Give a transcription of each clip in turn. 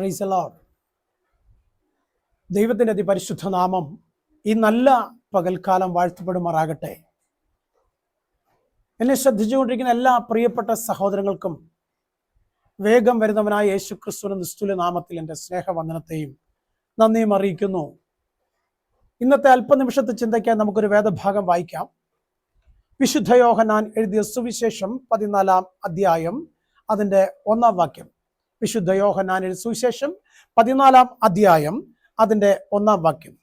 Price load ദൈവത്തിന്റെ അതിപരിശുദ്ധ നാമം ഈ നല്ല പകൽക്കാലം വാഴ്ത്തപ്പെടുമാറാകട്ടെ. എന്നെ ശ്രദ്ധിച്ചുകൊണ്ടിരിക്കുന്ന എല്ലാ പ്രിയപ്പെട്ട സഹോദരങ്ങൾക്കും വേഗം വരുന്നവനായ യേശു ക്രിസ്തുവിന് നിസ്തുല നാമത്തിൽ എന്റെ സ്നേഹവന്ദനത്തെയും നന്ദിയും അറിയിക്കുന്നു. ഇന്നത്തെ അല്പനിമിഷത്തെ ചിന്തയ്ക്കാൻ നമുക്കൊരു വേദഭാഗം വായിക്കാം. വിശുദ്ധ യോഹനാൻ എഴുതിയ സുവിശേഷം പതിനാലാം അധ്യായം അതിന്റെ ഒന്നാം വാക്യം. വിശുദ്ധ യോഹനാനിൽ സുവിശേഷം പതിനാലാം അധ്യായം അതിന്റെ ഒന്നാം വാക്യം.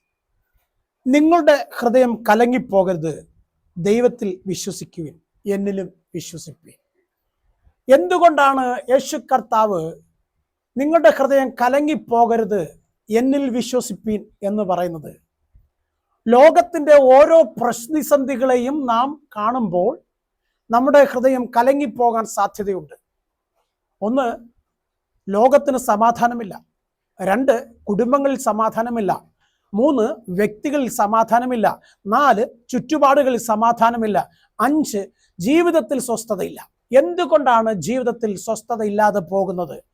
നിങ്ങളുടെ ഹൃദയം കലങ്ങിപ്പോകരുത് ദൈവത്തിൽ വിശ്വസിക്കുവിൻ എന്നിലും വിശ്വസിപ്പിൻ. എന്തുകൊണ്ടാണ് യേശു കർത്താവ് നിങ്ങളുടെ ഹൃദയം കലങ്ങിപ്പോകരുത് എന്നിൽ വിശ്വസിപ്പീൻ എന്ന് പറയുന്നത്? ലോകത്തിന്റെ ഓരോ പ്രതിസന്ധികളെയും നാം കാണുമ്പോൾ നമ്മുടെ ഹൃദയം കലങ്ങിപ്പോകാൻ സാധ്യതയുണ്ട്. ഒന്ന് ലോകത്തിന് സമാധാനമില്ല. രണ്ട് കുടുംബങ്ങളിൽ സമാധാനമില്ല. മൂന്ന് വ്യക്തികളിൽ സമാധാനമില്ല. നാല് ചുറ്റുപാടുകളിൽ സമാധാനമില്ല. അഞ്ച് ജീവിതത്തിൽ സ്വസ്ഥതയില്ല. എന്തുകൊണ്ടാണ് ജീവിതത്തിൽ സ്വസ്ഥത ഇല്ലാതെ പോകുന്നത്?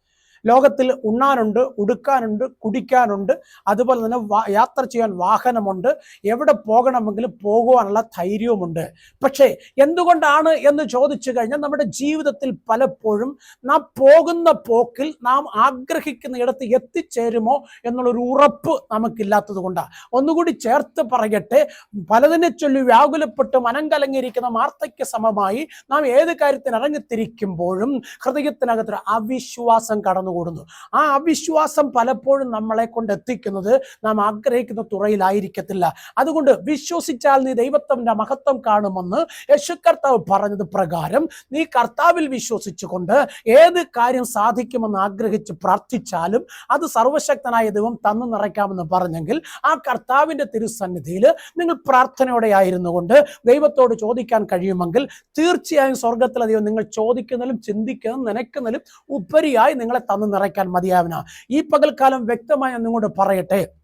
ലോകത്തിൽ ഉണ്ണാനുണ്ട് ഉടുക്കാനുണ്ട് കുടിക്കാനുണ്ട് അതുപോലെ തന്നെ യാത്ര ചെയ്യാൻ വാഹനമുണ്ട് എവിടെ പോകണമെങ്കിലും പോകുവാനുള്ള ധൈര്യവുമുണ്ട്. പക്ഷേ എന്തുകൊണ്ടാണ് എന്ന് ചോദിച്ചു കഴിഞ്ഞാൽ നമ്മുടെ ജീവിതത്തിൽ പലപ്പോഴും നാം പോകുന്ന പോക്കിൽ നാം ആഗ്രഹിക്കുന്ന ഇടത്ത് എത്തിച്ചേരുമോ എന്നുള്ളൊരു ഉറപ്പ് നമുക്കില്ലാത്തത് കൊണ്ടാണ് ഒന്നുകൂടി ചേർത്ത് പറയട്ടെ പലതിനെ ചൊല്ലി വ്യാകുലപ്പെട്ട് മനം കലങ്ങിയിരിക്കുന്ന മാർത്തയ്ക്ക് സമമായി നാം ഏത് കാര്യത്തിനിറങ്ങിത്തിരിക്കുമ്പോഴും ഹൃദയത്തിനകത്തൊരു അവിശ്വാസം കടന്നുകൂടുന്നു ആ അവിശ്വാസം പലപ്പോഴും നമ്മളെ കൊണ്ട് എത്തിക്കുന്നത് നാം ആഗ്രഹിക്കുന്ന തുറയിലായിരിക്കത്തില്ല. അതുകൊണ്ട് വിശ്വസിച്ചാൽ നീ ദൈവത്തിന്റെ മഹത്വം കാണുമെന്ന് യേശു കർത്താവ് പറഞ്ഞത് പ്രകാരം നീ കർത്താവിൽ വിശ്വസിച്ചുകൊണ്ട് ഏത് കാര്യം സാധിക്കുമെന്ന് ആഗ്രഹിച്ച് പ്രാർത്ഥിച്ചാലും അത് സർവശക്തനായ ദൈവം തന്നു നിറയ്ക്കാമെന്ന് പറഞ്ഞെങ്കിൽ ആ കർത്താവിന്റെ തിരുസന്നിധിയിൽ നിങ്ങൾ പ്രാർത്ഥനയോടെ ആയിരുന്നു കൊണ്ട് ദൈവത്തോട് ചോദിക്കാൻ കഴിയുമെങ്കിൽ തീർച്ചയായും സ്വർഗത്തിലെ ദൈവം നിങ്ങൾ ചോദിക്കുന്നതിലും ചിന്തിക്കുന്നതും നനയ്ക്കുന്നതിലും ഉപരിയായി നിങ്ങളെ തന്നു നിറയ്ക്കാൻ മതിയാവിന. ഈ പകൽക്കാലം വ്യക്തമായി നിങ്ങളോട് പറയട്ടെ.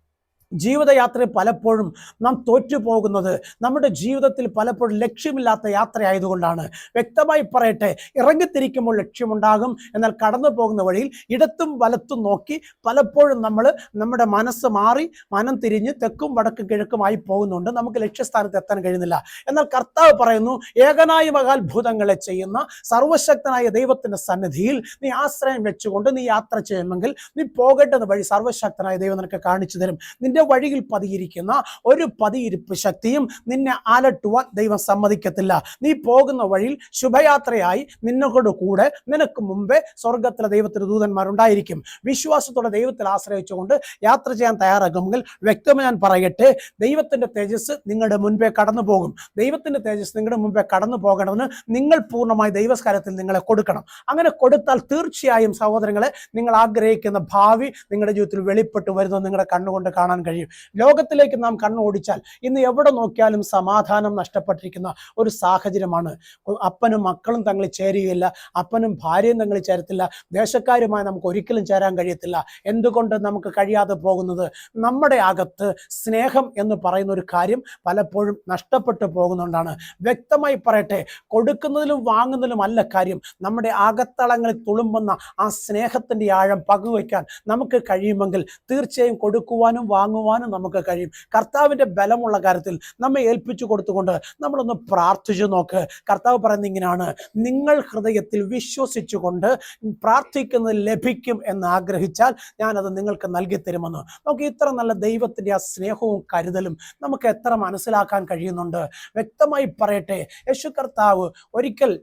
ജീവിതയാത്രയിൽ പലപ്പോഴും നാം തോറ്റുപോകുന്നത് നമ്മുടെ ജീവിതത്തിൽ പലപ്പോഴും ലക്ഷ്യമില്ലാത്ത യാത്രയായതുകൊണ്ടാണ്. വ്യക്തമായി പറയട്ടെ ഇറങ്ങിത്തിരിക്കുമ്പോൾ ലക്ഷ്യമുണ്ടാകും. എന്നാൽ കടന്നു പോകുന്ന വഴിയിൽ ഇടത്തും വലത്തും നോക്കി പലപ്പോഴും നമ്മൾ നമ്മുടെ മനസ്സ് മാറി മനം തിരിഞ്ഞ് തെക്കും വടക്കും കിഴക്കുമായി പോകുന്നുണ്ട്. നമുക്ക് ലക്ഷ്യസ്ഥാനത്ത് എത്താൻ കഴിയുന്നില്ല. എന്നാൽ കർത്താവ് പറയുന്നു ഏകനായ മകാത്ഭുതങ്ങളെ ചെയ്യുന്ന സർവശക്തനായ ദൈവത്തിന്റെ സന്നിധിയിൽ നീ ആശ്രയം വെച്ചുകൊണ്ട് നീ യാത്ര ചെയ്യുമെങ്കിൽ നീ പോകേണ്ടത് വഴി സർവശക്തനായ ദൈവം നിനക്ക് കാണിച്ചു തരും. നിന്റെ വഴിയിൽ പതിയിരിക്കുന്ന ഒരു പതിയിരിപ്പ് ശക്തിയും നിന്നെ അലട്ടുവാൻ ദൈവം സമ്മതിക്കത്തില്ല. നീ പോകുന്ന വഴിയിൽ ശുഭയാത്രയായി നിന്നോട് കൂടെ നിനക്ക് മുമ്പേ സ്വർഗത്തിലെ ദൈവത്തിന് ദൂതന്മാരുണ്ടായിരിക്കും. വിശ്വാസത്തോടെ ദൈവത്തിൽ ആശ്രയിച്ചുകൊണ്ട് യാത്ര ചെയ്യാൻ തയ്യാറാകുമെങ്കിൽ വ്യക്തമായി ഞാൻ പറയട്ടെ ദൈവത്തിന്റെ തേജസ് നിങ്ങളുടെ മുൻപേ കടന്നു പോകും ദൈവത്തിന്റെ തേജസ് നിങ്ങളുടെ മുമ്പേ കടന്നു പോകണമെന്ന് നിങ്ങൾ പൂർണമായി ദൈവസ്കാരത്തിൽ നിങ്ങളെ കൊടുക്കണം. അങ്ങനെ കൊടുത്താൽ തീർച്ചയായും സഹോദരങ്ങളെ നിങ്ങൾ ആഗ്രഹിക്കുന്ന ഭാവി നിങ്ങളുടെ ജീവിതത്തിൽ വെളിപ്പെട്ട് വരുന്നത് നിങ്ങളുടെ കണ്ണുകൊണ്ട് കാണാൻ ലോകത്തിലേക്ക് നാം കണ്ണോടിച്ചാൽ ഇന്ന് എവിടെ നോക്കിയാലും സമാധാനം നഷ്ടപ്പെട്ടിരിക്കുന്ന ഒരു സാഹചര്യമാണ്. അപ്പനും മക്കളും തങ്ങളിൽ ചേരുകയില്ല. അപ്പനും ഭാര്യയും തങ്ങളിൽ ചേരത്തില്ല. ദേശക്കാരുമായി നമുക്ക് ഒരിക്കലും ചേരാൻ കഴിയത്തില്ല. എന്തുകൊണ്ട് നമുക്ക് കഴിയാതെ പോകുന്നത്? നമ്മുടെ അകത്ത് സ്നേഹം എന്ന് പറയുന്ന ഒരു കാര്യം പലപ്പോഴും നഷ്ടപ്പെട്ടു പോകുന്നുണ്ടാണ്. വ്യക്തമായി പറയട്ടെ കൊടുക്കുന്നതിലും വാങ്ങുന്നതിലും അല്ല കാര്യം. നമ്മുടെ അകത്തളങ്ങളിൽ തുളുമ്പുന്ന ആ സ്നേഹത്തിന്റെ ആഴം പങ്കുവയ്ക്കാൻ നമുക്ക് കഴിയുമെങ്കിൽ തീർച്ചയായും കൊടുക്കുവാനും വാങ്ങുവാനും നമുക്ക് കഴിയും. കർത്താവിന്റെ ബലമുള്ള കാര്യത്തിൽ നമ്മെ ഏൽപ്പിച്ചു കൊടുത്തുകൊണ്ട് നമ്മളൊന്ന് പ്രാർത്ഥിച്ചു നോക്ക്. കർത്താവ് പറയുന്നത് ഇങ്ങനെയാണ്. നിങ്ങൾ ഹൃദയത്തിൽ വിശ്വസിച്ചുകൊണ്ട് പ്രാർത്ഥിക്കുന്നത് ലഭിക്കും എന്ന് ആഗ്രഹിച്ചാൽ ഞാനത് നിങ്ങൾക്ക് നൽകി തരുമെന്ന്. നമുക്ക് ഇത്ര നല്ല ദൈവത്തിന്റെ ആ സ്നേഹവും കരുതലും നമുക്ക് എത്ര മനസ്സിലാക്കാൻ കഴിയുന്നുണ്ട്. വ്യക്തമായി പറയട്ടെ. യേശു കർത്താവ് ഒരിക്കൽ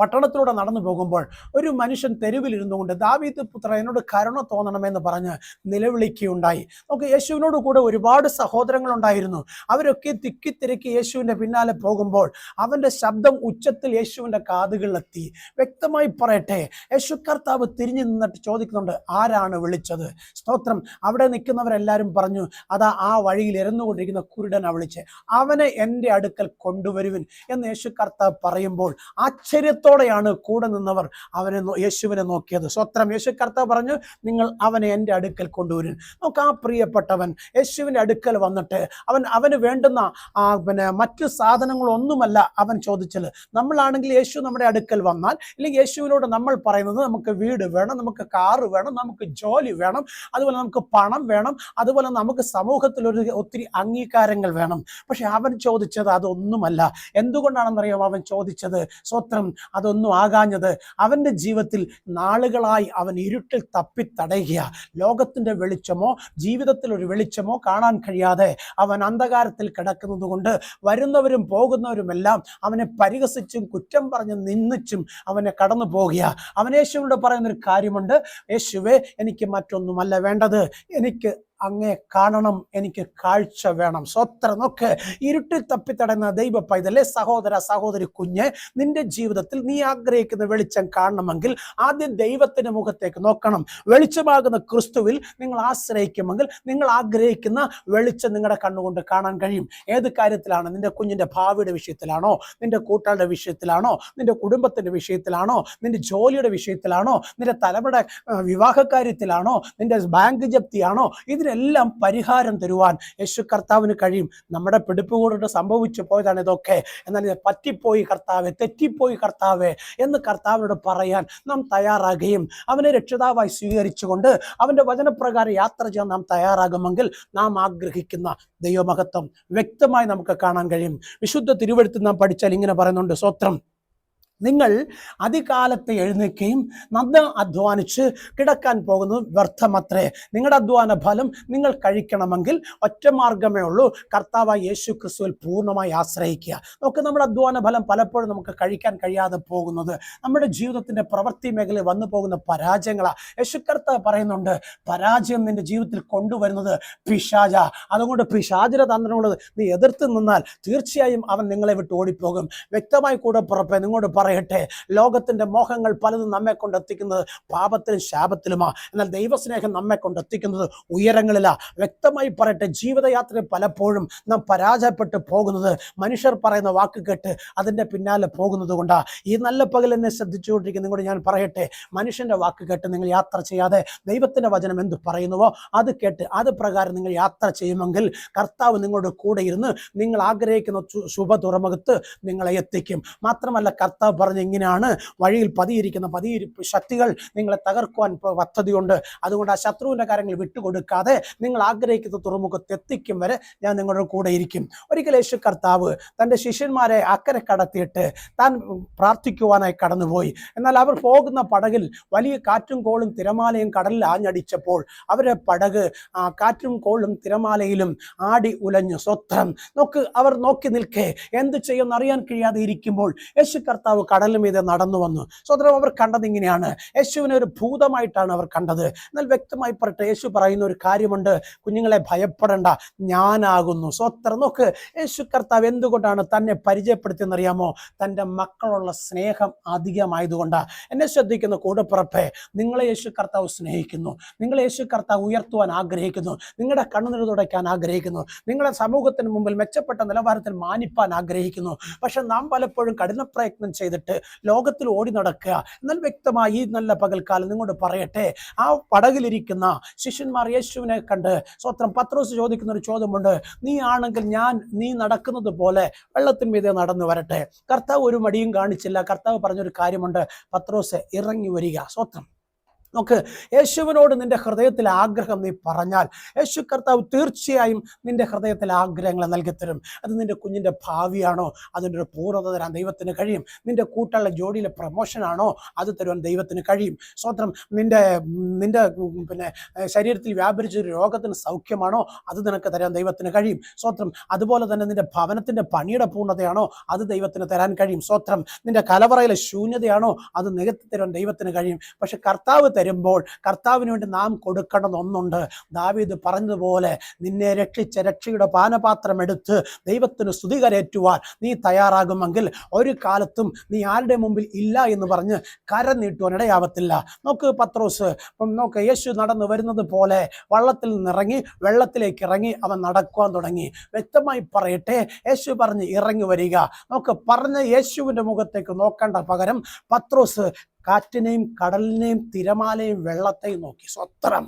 പട്ടണത്തിലൂടെ നടന്നു പോകുമ്പോൾ ഒരു മനുഷ്യൻ തെരുവിലിരുന്നു കൊണ്ട് ദാവീദ് പുത്ര എന്നോട് കരുണ തോന്നണമെന്ന് പറഞ്ഞ് നിലവിളിക്കുകയുണ്ടായി. നമുക്ക് യേശുവിനോട് കൂടെ ഒരുപാട് സഹോദരങ്ങളുണ്ടായിരുന്നു അവരൊക്കെ തിക്കിത്തിരക്കി യേശുവിന്റെ പിന്നാലെ പോകുമ്പോൾ അവന്റെ ശബ്ദം ഉച്ചത്തിൽ യേശുവിന്റെ കാതുകളിലെത്തി. വ്യക്തമായി പറയട്ടെ യേശു കർത്താവ് തിരിഞ്ഞു നിന്നിട്ട് ചോദിക്കുന്നുണ്ട് ആരാണ് വിളിച്ചത്? സ്തോത്രം. അവിടെ നിൽക്കുന്നവരെല്ലാവരും പറഞ്ഞു അതാ ആ വഴിയിൽ ഇരുന്നുകൊണ്ടിരിക്കുന്ന കുരുടനാണ് വിളിച്ച്. അവനെ എന്റെ അടുക്കൽ കൊണ്ടുവരുവിൻ. എന്ന് യേശു കർത്താവ് പറയുമ്പോൾ ആശ്ചര്യത്തോടെ ഭയത്തോടെയാണ് കൂടെ നിന്നവർ അവനെ യേശുവിനെ നോക്കിയത്. സ്വത്രം. യേശു കർത്താവ് പറഞ്ഞു നിങ്ങൾ അവനെ എന്റെ അടുക്കൽ കൊണ്ടുവരും. നമുക്ക് ആ പ്രിയപ്പെട്ടവൻ യേശുവിന്റെ അടുക്കൽ വന്നിട്ട് അവൻ അവന് വേണ്ടുന്ന ആ പിന്നെ മറ്റു സാധനങ്ങളൊന്നുമല്ല അവൻ ചോദിച്ചത്. നമ്മളാണെങ്കിൽ യേശു നമ്മുടെ അടുക്കൽ വന്നാൽ ഇല്ലെങ്കിൽ യേശുവിനോട് നമ്മൾ പറയുന്നത് നമുക്ക് വീട് വേണം നമുക്ക് കാറ് വേണം നമുക്ക് ജോലി വേണം അതുപോലെ നമുക്ക് പണം വേണം അതുപോലെ നമുക്ക് സമൂഹത്തിൽ ഒരു ഒത്തിരി അംഗീകാരങ്ങൾ വേണം. പക്ഷെ അവൻ ചോദിച്ചത് അതൊന്നുമല്ല. എന്തുകൊണ്ടാണെന്നറിയാം അവൻ ചോദിച്ചത് സ്വത്രം. അതൊന്നും ആകാഞ്ഞത് അവന്റെ ജീവിതത്തിൽ നാളുകളായി അവൻ ഇരുട്ടിൽ തപ്പിത്തടയുക. ലോകത്തിന്റെ വെളിച്ചമോ ജീവിതത്തിൽ ഒരു വെളിച്ചമോ കാണാൻ കഴിയാതെ അവൻ അന്ധകാരത്തിൽ കിടക്കുന്നത് കൊണ്ട് വരുന്നവരും പോകുന്നവരുമെല്ലാം അവനെ പരിഹസിച്ചും കുറ്റം പറഞ്ഞ് നിന്നിച്ചും അവനെ കടന്നു പോകുക. അവൻ യേശുവിനോട് പറയുന്നൊരു കാര്യമുണ്ട്. യേശുവേ എനിക്ക് മറ്റൊന്നുമല്ല വേണ്ടത്. എനിക്ക് അങ്ങേ കാണണം എനിക്ക് കാഴ്ച വേണം. സ്വത്ര നോക്ക് ഇരുട്ടിൽ തപ്പിത്തടയുന്ന ദൈവ പൈതലെ സഹോദര സഹോദരി കുഞ്ഞ് നിന്റെ ജീവിതത്തിൽ നീ ആഗ്രഹിക്കുന്ന വെളിച്ചം കാണണമെങ്കിൽ ആദ്യം ദൈവത്തിന്റെ മുഖത്തേക്ക് നോക്കണം. വെളിച്ചമാകുന്ന ക്രിസ്തുവിൽ നിങ്ങൾ ആശ്രയിക്കുമെങ്കിൽ നിങ്ങൾ ആഗ്രഹിക്കുന്ന വെളിച്ചം നിങ്ങളുടെ കണ്ണുകൊണ്ട് കാണാൻ കഴിയും. ഏത് കാര്യത്തിലാണ്? നിന്റെ കുഞ്ഞിന്റെ ഭാവിയുടെ വിഷയത്തിലാണോ? നിന്റെ കൂട്ടാളുടെ വിഷയത്തിലാണോ? നിന്റെ കുടുംബത്തിന്റെ വിഷയത്തിലാണോ? നിന്റെ ജോലിയുടെ വിഷയത്തിലാണോ? നിന്റെ തലമുറ വിവാഹ കാര്യത്തിലാണോ? നിന്റെ ബാങ്ക് ജപ്തിയാണോ? ഇതിനെല്ലാം പരിഹാരം തരുവാൻ യേശു കർത്താവിന് കഴിയും. നമ്മുടെ പിടിപ്പുകൂടെ സംഭവിച്ചു പോയതാണ് ഇതൊക്കെ. എന്നാൽ ഇത് പറ്റിപ്പോയി കർത്താവെ തെറ്റിപ്പോയി കർത്താവെ എന്ന് കർത്താവിനോട് പറയാൻ നാം തയ്യാറാകുകയും അവനെ രക്ഷിതാവായി സ്വീകരിച്ചുകൊണ്ട് അവന്റെ വചനപ്രകാരം യാത്ര ചെയ്യാൻ നാം തയ്യാറാകുമെങ്കിൽ നാം ആഗ്രഹിക്കുന്ന ദൈവമഹത്വം വ്യക്തമായി നമുക്ക് കാണാൻ കഴിയും. വിശുദ്ധ തിരുവഴുത്ത് നാം പഠിച്ചാൽ ഇങ്ങനെ പറയുന്നുണ്ട് സ്വത്രം. നിങ്ങൾ അതികാലത്ത് എഴുന്നേൽക്കുകയും നന്ന അധ്വാനിച്ച് കിടക്കാൻ പോകുന്നത് വ്യർത്ഥമത്രേ. നിങ്ങളുടെ അധ്വാന ഫലം നിങ്ങൾ കഴിക്കണമെങ്കിൽ ഒറ്റ മാർഗമേ ഉള്ളൂ. കർത്താവ് യേശു ക്രിസ്തുവിൽ പൂർണമായി ആശ്രയിക്കുക. നമുക്ക് നമ്മുടെ അധ്വാന ഫലം പലപ്പോഴും നമുക്ക് കഴിക്കാൻ കഴിയാതെ പോകുന്നത്. നമ്മുടെ ജീവിതത്തിന്റെ പ്രവൃത്തി മേഖലയിൽ വന്നു പോകുന്ന പരാജയങ്ങളാണ് യേശു കർത്താവ് പറയുന്നുണ്ട് പരാജയം നിന്റെ ജീവിതത്തിൽ കൊണ്ടുവരുന്നത് പിശാജ അതുകൊണ്ട് പിശാചിന്റെ തന്ത്രങ്ങളോട് നീ എതിർത്ത് നിന്നാൽ തീർച്ചയായും അവൻ നിങ്ങളെ വിട്ട് ഓടിപ്പോകും. വ്യക്തമായി കൂടെ പുറപ്പെ നിങ്ങളോട് പറയട്ടെ. ലോകത്തിന്റെ മോഹങ്ങൾ പലതും നമ്മെ കൊണ്ടെത്തിക്കുന്നത് പാപത്തിലും ശാപത്തിലുമാ. എന്നാൽ ദൈവസ്നേഹം നമ്മെ കൊണ്ടെത്തിക്കുന്നത് ഉയരങ്ങളിലാ. വ്യക്തമായി പറയട്ടെ ജീവിതയാത്രയിൽ പലപ്പോഴും നാം പരാജയപ്പെട്ട് പോകുന്നത് മനുഷ്യർ പറയുന്ന വാക്ക് കേട്ട് അതിന്റെ പിന്നാലെ പോകുന്നത് കൊണ്ടാ. ഈ നല്ല പകൽ എന്നെ ശ്രദ്ധിച്ചുകൊണ്ടിരിക്കുന്ന കൂടി ഞാൻ പറയട്ടെ മനുഷ്യന്റെ വാക്ക് കേട്ട് നിങ്ങൾ യാത്ര ചെയ്യാതെ ദൈവത്തിന്റെ വചനം എന്ത് പറയുന്നുവോ അത് കേട്ട് അത് പ്രകാരം നിങ്ങൾ യാത്ര ചെയ്യുമെങ്കിൽ കർത്താവ് നിങ്ങളുടെ കൂടെ ഇരുന്ന് നിങ്ങൾ ആഗ്രഹിക്കുന്ന ശുഭ തുറമുഖത്ത് നിങ്ങളെ എത്തിക്കും. മാത്രമല്ല കർത്താവ് പറഞ്ഞ ഇങ്ങനെയാണ് വഴിയിൽ പതിയിരിക്കുന്ന പതിയിരിപ്പ് ശക്തികൾ നിങ്ങളെ തകർക്കുവാൻ പദ്ധതിയുണ്ട്. അതുകൊണ്ട് ആ ശത്രുവിന്റെ കാര്യങ്ങൾ വിട്ടുകൊടുക്കാതെ നിങ്ങൾ ആഗ്രഹിക്കുന്ന തുറമുഖത്ത് എത്തിക്കും വരെ ഞാൻ നിങ്ങളുടെ കൂടെ ഇരിക്കും. ഒരിക്കൽ യേശു കർത്താവ് തന്റെ ശിഷ്യന്മാരെ അക്കരെ കടത്തിയിട്ട് താൻ പ്രാർത്ഥിക്കുവാനായി കടന്നുപോയി. എന്നാൽ അവർ പോകുന്ന പടകിൽ വലിയ കാറ്റും കോളും തിരമാലയും കടലിൽ ആഞ്ഞടിച്ചപ്പോൾ അവരെ പടക് ആ കാറ്റും കോളും തിരമാലയിലും ആടി ഉലഞ്ഞു. സ്വത്രം. നോക്ക് അവർ നോക്കി നിൽക്കേ. എന്ത് ചെയ്യുമെന്ന് അറിയാൻ കഴിയാതെ ഇരിക്കുമ്പോൾ യേശു കർത്താവ് കടലിന് മീതെ നടന്നു വന്നു. സ്വതന്ത്രം അവർ കണ്ടത് ഇങ്ങനെയാണ്. യേശുവിനെ ഒരു ഭൂതമായിട്ടാണ് അവർ കണ്ടത്. എന്നാൽ വ്യക്തമായി പറട്ടെ യേശു പറയുന്ന ഒരു കാര്യമുണ്ട്. കുഞ്ഞുങ്ങളെ ഭയപ്പെടേണ്ട ഞാനാകുന്നു. സ്വത്രം നോക്ക് യേശു കർത്താവ് എന്തുകൊണ്ടാണ് തന്നെ പരിചയപ്പെടുത്തിയെന്നറിയാമോ തന്റെ മക്കളുള്ള സ്നേഹം അധികമായതുകൊണ്ടാണ് എന്നെ ശ്രദ്ധിക്കുന്ന കൂടപ്പിറപ്പെ നിങ്ങളെ യേശു കർത്താവ് സ്നേഹിക്കുന്നു. നിങ്ങളെ യേശു കർത്താവ് ഉയർത്തുവാൻ ആഗ്രഹിക്കുന്നു. നിങ്ങളുടെ കണ്ണുനീർ തുടയ്ക്കാൻ ആഗ്രഹിക്കുന്നു. നിങ്ങളെ സമൂഹത്തിന് മുമ്പിൽ മെച്ചപ്പെട്ട നിലവാരത്തിൽ മാനിപ്പാൻ ആഗ്രഹിക്കുന്നു. പക്ഷെ നാം പലപ്പോഴും കഠിന പ്രയത്നം ചെയ്തിട്ട് ലോകത്തിൽ ഓടി നടക്കുക. എന്നാൽ വ്യക്തമായി ഈ നല്ല പകൽക്കാലം നിങ്ങളോട് പറയട്ടെ. ആ പടകിലിരിക്കുന്ന ശിഷ്യന്മാർ യേശുവിനെ കണ്ട് സ്വത്രം പത്രോസ് ചോദിക്കുന്ന ഒരു ചോദ്യമുണ്ട്. നീ ആണെങ്കിൽ ഞാൻ നീ നടക്കുന്നത് പോലെ വെള്ളത്തിന്മീതെ നടന്നു വരട്ടെ. കർത്താവ് ഒരു മടിയും കാണിച്ചില്ല. കർത്താവ് പറഞ്ഞൊരു കാര്യമുണ്ട്. പത്രോസ് ഇറങ്ങി വരിക. സ്വത്രം നോക്ക് യേശുവിനോട് നിന്റെ ഹൃദയത്തിലെ ആഗ്രഹം നീ പറഞ്ഞാൽ യേശു കർത്താവ് തീർച്ചയായും നിന്റെ ഹൃദയത്തിലെ ആഗ്രഹങ്ങൾ നൽകിത്തരും അത് നിന്റെ കുഞ്ഞിന്റെ ഭാവിയാണോ? അതിന്റെ ഒരു പൂർണത തരാൻ ദൈവത്തിന് കഴിയും. നിന്റെ കൂട്ടുള്ള ജോഡിയിലെ പ്രമോഷനാണോ അത് തരുവാൻ ദൈവത്തിന് കഴിയും. സ്വത്രം നിന്റെ നിന്റെ പിന്നെ ശരീരത്തിൽ വ്യാപരിച്ച രോഗത്തിന് സൗഖ്യമാണോ? അത് നിനക്ക് തരാൻ ദൈവത്തിന് കഴിയും. സ്വത്രം അതുപോലെ തന്നെ നിന്റെ ഭവനത്തിന്റെ പണിയുടെ പൂർണതയാണോ? അത് ദൈവത്തിന് തരാൻ കഴിയും. സ്വത്രം നിന്റെ കലവറയിലെ ശൂന്യതയാണോ? അത് നികത്തി തരാൻ ദൈവത്തിന് കഴിയും. പക്ഷെ കർത്താവ് വരുമ്പോൾ കർത്താവിന് വേണ്ടി നാം കൊടുക്കേണ്ടത് ഒന്നുണ്ട് ദാവീദ് പറഞ്ഞതുപോലെ നിന്നെ രക്ഷിച്ച രക്ഷയുടെ പാനപാത്രം എടുത്ത് ദൈവത്തിന് സ്തുതി കരയറ്റുവാൻ നീ തയ്യാറാകുമെങ്കിൽ ഒരു കാലത്തും നീ ആരുടെ മുമ്പിൽ ഇല്ല എന്ന് പറഞ്ഞ് കര നീട്ടുവാൻ ഇടയാവത്തില്ല. നോക്ക് പത്രോസ് നോക്ക് യേശു നടന്നു വരുന്നത് പോലെ വള്ളത്തിൽ നിന്നിറങ്ങി വെള്ളത്തിലേക്ക് ഇറങ്ങി അവൻ നടക്കുവാൻ തുടങ്ങി. വ്യക്തമായി പറയട്ടെ യേശു പറഞ്ഞ് ഇറങ്ങി വരിക. നോക്ക് പറഞ്ഞ യേശുവിന്റെ മുഖത്തേക്ക് നോക്കേണ്ട പകരം പത്രോസ് കാറ്റിനെയും കടലിനെയും തിരമാലയും വെള്ളത്തെയും നോക്കി സ്വത്രം.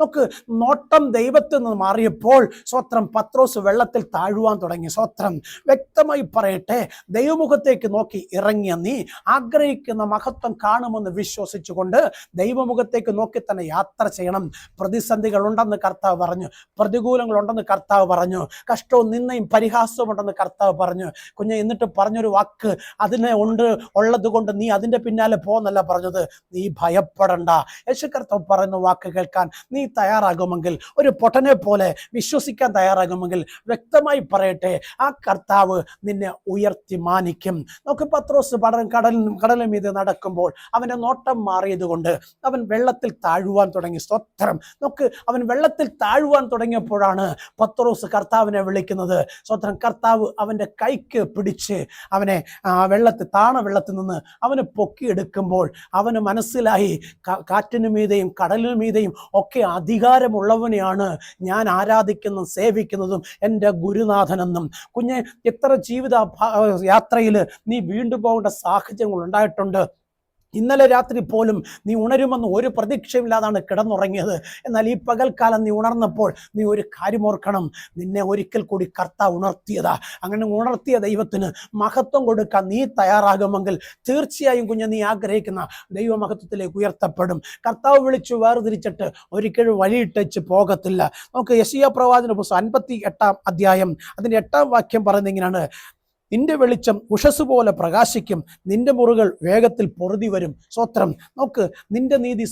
നോക്ക് നോട്ടം ദൈവത്തിൽ നിന്ന് മാറിയപ്പോൾ സ്വത്രം പത്രോസ് വെള്ളത്തിൽ താഴുവാൻ തുടങ്ങി. സ്വത്രം വ്യക്തമായി പറയട്ടെ ദൈവമുഖത്തേക്ക് നോക്കി ഇറങ്ങിയ നീ ആഗ്രഹിക്കുന്ന മഹത്വം കാണുമെന്ന് വിശ്വസിച്ചുകൊണ്ട് ദൈവമുഖത്തേക്ക് നോക്കി തന്നെ യാത്ര ചെയ്യണം. പ്രതിസന്ധികൾ ഉണ്ടെന്ന് കർത്താവ് പറഞ്ഞു. പ്രതികൂലങ്ങൾ ഉണ്ടെന്ന് കർത്താവ് പറഞ്ഞു. കഷ്ടവും നിന്നയും പരിഹാസവും ഉണ്ടെന്ന് കർത്താവ് പറഞ്ഞു. കുഞ്ഞെ എന്നിട്ട് പറഞ്ഞൊരു വാക്ക് അതിനെ ഉണ്ട് ഉള്ളത് കൊണ്ട് നീ അതിന്റെ പിന്നാലെ പോന്നല്ല പറഞ്ഞത്. നീ ഭയപ്പെടണ്ട. യേശു കർത്താവ് പറയുന്ന വാക്ക് കേൾക്കാൻ നീ തയ്യാറാകുമെങ്കിൽ ഒരു പൊട്ടനെ പോലെ വിശ്വസിക്കാൻ തയ്യാറാകുമെങ്കിൽ വ്യക്തമായി പറയട്ടെ ആ കർത്താവ് നിന്നെ ഉയർത്തി മാനിക്കും. നമുക്ക് പത്രോസ് പടം കടലിൽ കടലും മീത് നടക്കുമ്പോൾ അവന്റെ നോട്ടം മാറിയതുകൊണ്ട് അവൻ വെള്ളത്തിൽ താഴുവാൻ തുടങ്ങി. സ്വത്രം നമുക്ക് അവൻ വെള്ളത്തിൽ താഴുവാൻ തുടങ്ങിയപ്പോഴാണ് പത്രോസ് കർത്താവിനെ വിളിക്കുന്നത്. സ്വത്രം കർത്താവ് അവന്റെ കൈക്ക് പിടിച്ച് അവനെ ആ വെള്ളത്തിൽ താണ വെള്ളത്തിൽ നിന്ന് അവനെ പൊക്കിയെടുക്കുമ്പോൾ അവന് മനസ്സിലായി കാറ്റിനു മീതെയും കടലിനു മീതെയും ഒക്കെ അധികാരമുള്ളവനെയാണ് ഞാൻ ആരാധിക്കുന്നതും സേവിക്കുന്നതും എന്റെ ഗുരുനാഥനെന്നും. കുഞ്ഞെ എത്ര ജീവിത യാത്രയിൽ നീ വീണ്ടും പോകേണ്ട സാഹചര്യങ്ങൾ ഉണ്ടായിട്ടുണ്ട്. ഇന്നലെ രാത്രി പോലും നീ ഉണരുമെന്ന് ഒരു പ്രതീക്ഷയില്ലാതാണ് കിടന്നുറങ്ങിയത്. എന്നാൽ ഈ പകൽക്കാലം നീ ഉണർന്നപ്പോൾ നീ ഒരു കാര്യം ഓർക്കണം. നിന്നെ ഒരിക്കൽ കൂടി കർത്താവ് ഉണർത്തിയതാ. അങ്ങനെ ഉണർത്തിയ ദൈവത്തിന് മഹത്വം കൊടുക്കാൻ നീ തയ്യാറാകുമെങ്കിൽ തീർച്ചയായും കുഞ്ഞ് നീ ആഗ്രഹിക്കുന്ന ദൈവമഹത്വത്തിലേക്ക് ഉയർത്തപ്പെടും. കർത്താവ് വിളിച്ചു വേർതിരിച്ചിട്ട് ഒരിക്കലും വഴിയിട്ടച്ച് പോകത്തില്ല. നമുക്ക് യശിയ പ്രവാചന പുസ്തകം അൻപത്തി എട്ടാം അധ്യായം. അതിന്റെ എട്ടാം വാക്യം പറയുന്നത് നിന്റെ വെളിച്ചം ഉഷസ് പോലെ പ്രകാശിക്കും. നിന്റെ മുറികൾ വേഗത്തിൽ പൊറുതി വരും. സ്വത്രം നോക്ക് നിന്റെ നീതി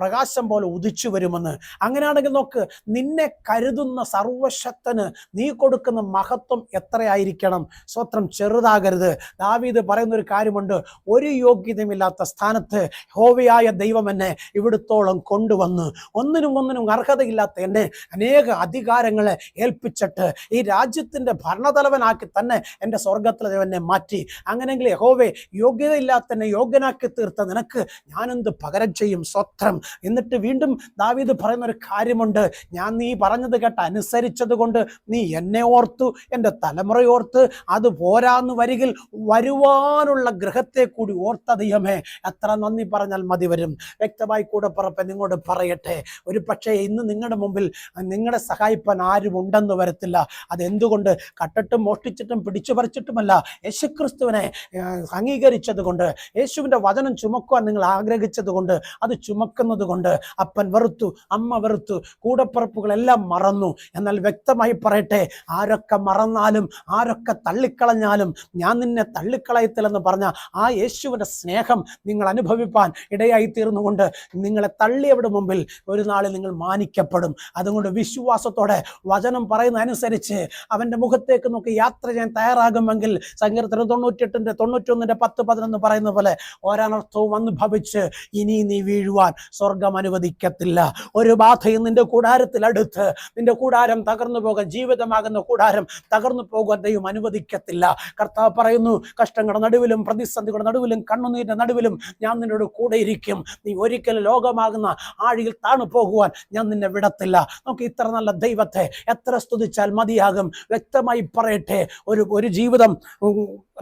പ്രകാശം പോലെ ഉദിച്ചു വരുമെന്ന്. അങ്ങനെയാണെങ്കിൽ നോക്ക് നിന്നെ കരുതുന്ന സർവശക്തന് നീ കൊടുക്കുന്ന മഹത്വം എത്രയായിരിക്കണം? സ്വത്രം ചെറുതാകരുത്. ദാവീദ് പറയുന്ന ഒരു കാര്യമുണ്ട്. ഒരു യോഗ്യതയുമില്ലാത്ത സ്ഥാനത്ത് ഹോവയായ ദൈവം എന്നെ ഇവിടുത്തോളം കൊണ്ടുവന്ന്. ഒന്നിനും ഒന്നിനും അർഹതയില്ലാത്ത എന്നെ അനേക അധികാരങ്ങളെ ഏൽപ്പിച്ചിട്ട് ഈ രാജ്യത്തിന്റെ ഭരണതലവനാക്കി തന്നെ എന്റെ സ്വർഗത്തിലെ ദൈവനെ മാറ്റി. അങ്ങനെങ്കിൽ യഹോവേ യോഗ്യതയില്ലാത്ത എന്നെ യോഗ്യനാക്കി തീർത്ത നിനക്ക് ഞാനെന്ത് പകരം ചെയ്യും സ്വത്രം? എന്നിട്ട് വീണ്ടും ദാവീദ് പറയുന്ന ഒരു കാര്യമുണ്ട്. ഞാൻ നീ പറഞ്ഞത് കേട്ട് അനുസരിച്ചത് കൊണ്ട് നീ എന്നെ ഓർത്തു എന്റെ തലമുറയോർത്ത് അത് പോരാന്ന് വരികിൽ വരുവാനുള്ള ഗ്രഹത്തെ കൂടി ഓർത്ത ദൈവമേ. എത്ര നന്ദി പറഞ്ഞാൽ മതി വരും. വ്യക്തമായി കൂടെ പറപ്പൻ നിങ്ങളോട് പറയട്ടെ. ഒരു പക്ഷേ ഇന്ന് നിങ്ങളുടെ മുമ്പിൽ നിങ്ങളെ സഹായിപ്പാൻ ആരും ഉണ്ടെന്ന് വരത്തില്ല. അതെന്തുകൊണ്ട്? കട്ടിട്ടും മോഷ്ടിച്ചിട്ടും പിടിച്ചു പറിച്ചിട്ടുമല്ല യേശുക്രിസ്തുവിനെ അംഗീകരിച്ചത് കൊണ്ട് യേശുവിന്റെ വചനം ചുമക്കുവാൻ നിങ്ങൾ ആഗ്രഹിച്ചത് കൊണ്ട് അത് ചുമക്കുന്നത് കൊണ്ട് അപ്പൻ വെറുത്തു അമ്മ വെറുത്തു കൂടപ്പിറപ്പുകളെല്ലാം മറന്നു. എന്നാൽ വ്യക്തമായി പറയട്ടെ ആരൊക്കെ മറന്നാലും ആരൊക്കെ തള്ളിക്കളഞ്ഞാലും ഞാൻ നിന്നെ തള്ളിക്കളയത്തില്ലെന്ന് പറഞ്ഞ ആ യേശുവിന്റെ സ്നേഹം നിങ്ങൾ അനുഭവിപ്പാൻ ഇടയായി തീർന്നുകൊണ്ട് നിങ്ങളെ തള്ളിയവിടെ മുമ്പിൽ ഒരു നാളിൽ നിങ്ങൾ മാനിക്കപ്പെടും. അതുകൊണ്ട് വിശ്വാസത്തോടെ വചനം പറയുന്നതനുസരിച്ച് അവന്റെ മുഖത്തേക്ക് നോക്കി യാത്ര ചെയ്യാൻ തയ്യാറാകുമെങ്കിൽ സങ്കീർത്തനം തൊണ്ണൂറ്റെട്ടിന്റെ തൊണ്ണൂറ്റൊന്നിന്റെ പത്ത് പതിനൊന്ന് പറയുന്ന പോലെ ഒരനർത്ഥവും വന്ന് ഭവിച്ച് ഇനി നീ വീഴുവാൻ സ്വർഗം അനുവദിക്കത്തില്ല. ഒരു ബാധയും നിന്റെ കൂടാരത്തിലടുത്ത് നിന്റെ കൂടാരം തകർന്നു പോകാൻ ജീവിതമാകുന്ന കൂടാരം തകർന്നു പോകാൻ ദൈവം അനുവദിക്കത്തില്ല. കർത്താവ് പറയുന്നു കഷ്ടങ്ങളുടെ നടുവിലും പ്രതിസന്ധികളുടെ നടുവിലും കണ്ണുനീരിന്റെ നടുവിലും ഞാൻ നിന്നോട് കൂടെ ഇരിക്കും. നീ ഒരിക്കലും ലോകമാകുന്ന ആഴിയിൽ താണു പോകുവാൻ ഞാൻ നിന്നെ വിടത്തില്ല. നമുക്ക് ഇത്ര നല്ല ദൈവത്തെ എത്ര സ്തുതിച്ചാൽ മതിയാകും? വ്യക്തമായി പറയട്ടെ. ഒരു ഒരു ജീവിതം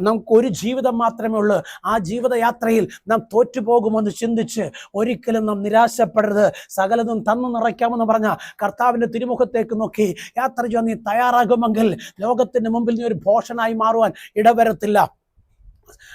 നമുക്കൊരു ജീവിതം മാത്രമേ ഉള്ളൂ. ആ ജീവിതയാത്രയിൽ നാം തോറ്റുപോകുമെന്ന് ചിന്തിച്ച് ഒരിക്കലും നാം നിരാശപ്പെടരുത്. സകലതും തന്നു നിറയ്ക്കാമെന്ന് പറഞ്ഞ കർത്താവിന്റെ തിരുമുഖത്തേക്ക് നോക്കി യാത്ര ചെയ്യാൻ നീ തയ്യാറാകുമെങ്കിൽ ലോകത്തിന്റെ മുമ്പിൽ നീ ഒരു ഭോഷനായി മാറുവാൻ ഇടവരത്തില്ല.